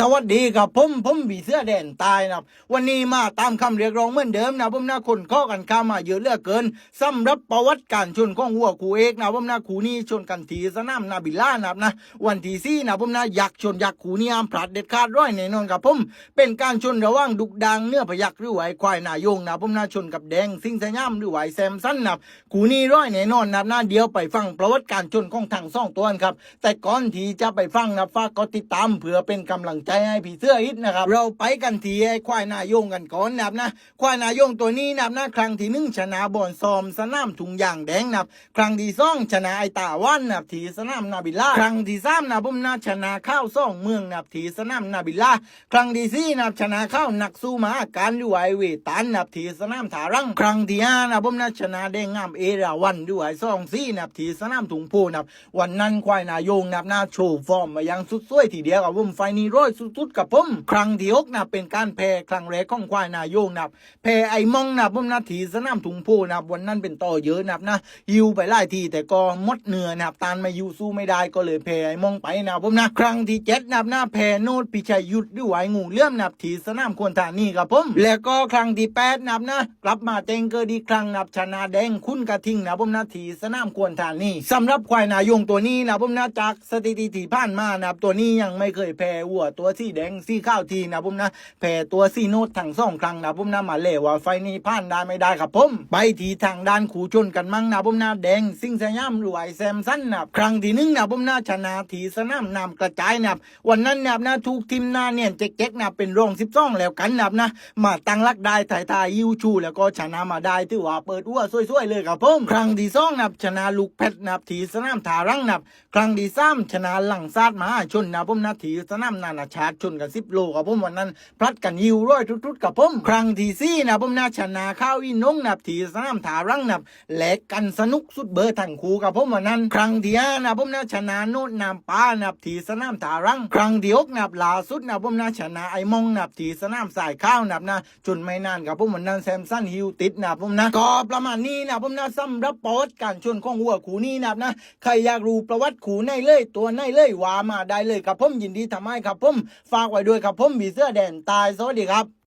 สวัสดีครับผมผมบีเสื้อแดนตายนะครับวันนี้มาตามคำเรียกร้องเหมือนเดิมนะผมนะคนข้อกันข้ามาเยอะเลือกเกินสำหรับประวัติการชนของหัวคูเอกนะผมนะคูนี้ชนกันทีสนามนาบิล่านะครับนะวันที่สี่นะผมนะยักษ์ชนยักษ์คูนี้ห้ามพลาดเด็ดขาดร้อยแน่นอนครับผมเป็นการชนระหว่างดุกดังเนื้อพยักหรือไหวควายนายงนะผมนะชนกับแดงซิงสยามหรือไหวแซมสันนะครับคูนี้ร้อยแน่นอนนะครับนะเดี๋ยวไปฟังประวัติการชนของทั้งสองตัวครับแต่ก่อนที่จะไปฟังนะฝากกดติดตามเพื่อเป็นกำลังใจให้พี่เสื้ออิทนะครับ เราไปกันทีไอ้ควายนายงกันก่อนนะครับนะ ควายนายงตัวนี้นะครับนะครั้งที่หนึ่งชนะบอลซอมสนามถุงยางแดงนะครับครั้งที่สองชนะไอ้ตาวันนะครับทีสนามนาบิล่าครั้งที่สามนะผมนะชนะข้าวซ่องเมืองนะครับทีสนามนาบิล่าครั้งที่สี่นะครับชนะข้าวนักสู้มาการด้วยเวตันนะครับทีสนามถารังครั้งที่ห้านะผมนะชนะแดงงามเอราวันด้วยซองซี่นะครับทีสนามถุงโพนะครับวันนั้นควายนายงนะครับนะโชว์ฟอร์มมายังสุดสวยทีเดียวกับผมไฟนี้ร้อยสุดๆกับผม ครั้งที่หกนะเป็นการแพ้ครั้งแรกของควายนายงนะครับแพ้ไอ้มองนะผมนะที่สนามถุงโพนะครับวันนั้นเป็นต่อเยอะนะครับนะยิวไปหลายทีแต่ก็หมดเหนือนะครับตานมายิวสู้ไม่ได้ก็เลยแพ้ไอ้มองไปนะผมนะครั้งที่เจ็ดนะครับนะแพ้โนดปิชัยยุทธด้วยงูเลื่อมนะครับที่สนามควรธานีครับผมแล้วก็ครั้งที่แปดนะครับนะกลับมาเต็งเกอดีครั้งนับชนะแดงคุณกระทิงนะผมนะที่สนามควรธานีสำหรับควายนายงตัวนี้นะผมนะจากสถิติที่ผ่านมานะครับตัวนี้ยังไม่เคยแพ้วัวตัวัวสีแดงสีข้าวทีนะผมนะแพ้ตัวสีโนดทั้งสองครั้งนะผมนะมาเล่ว่าไฟนี้ผ่านได้ไม่ได้ครับผมไปทีทางด้านขู่ชนกันมั่งนะผมนะแดงซิงสยามรวยแซมสันนะครับครั้งที่หนึ่งนะผมนะชนะทีสนามนำกระจายนะครับวันนั้นนะครับนะถูกทีมหน้าเนี่ยเจ๊กๆนะครับเป็นรองสิบสองแล้วกันนะครับนะมาตั้งรักได้ถ่ายทายยิวชู แล้วก็ชนะมาได้ถือว่าเปิดอ้วสวยๆเลยครับผมครั้งที่สองนะครับชนะลูกเพชรนะครับทีสนามถารังนะครับครั้งที่สามชนะหลังซาดมาชนนะผมนะทีสนามนานาชาติชนกันสิบโลครับผมวันนั้นพลัดกันยิวร้อยทุดๆกับผมครั้งที่สี่นะผมนะชนะข้าวอินงนับทีสนามถารังนับแหลกกันสนุกสุดเบอร์ทั้งคู่กับผมวันนั้น ครั้งที่ห้านะผมนะชนะโนดนำป้านับทีสนามถารัง ครั้งที่หกนับล่าสุดนะผมนะชนะไอ้มองนับทีสนามสายข้าวนับนะจนไม่นานกับผมวันนั้นแซมสันฮิวติดนะครับผมนะก็ประมาณนี้นะผมนะสำหรับประวัติการชนของหัวขูนี้นะครับนะใครอยากรู้ประวัติขูในเลยตัวในเลยว่ามาได้เลยครับผมยินดีทำให้ครับผมฝากไว้ด้วยครับผมมีเสื้อแดนตายสวัสดีครับ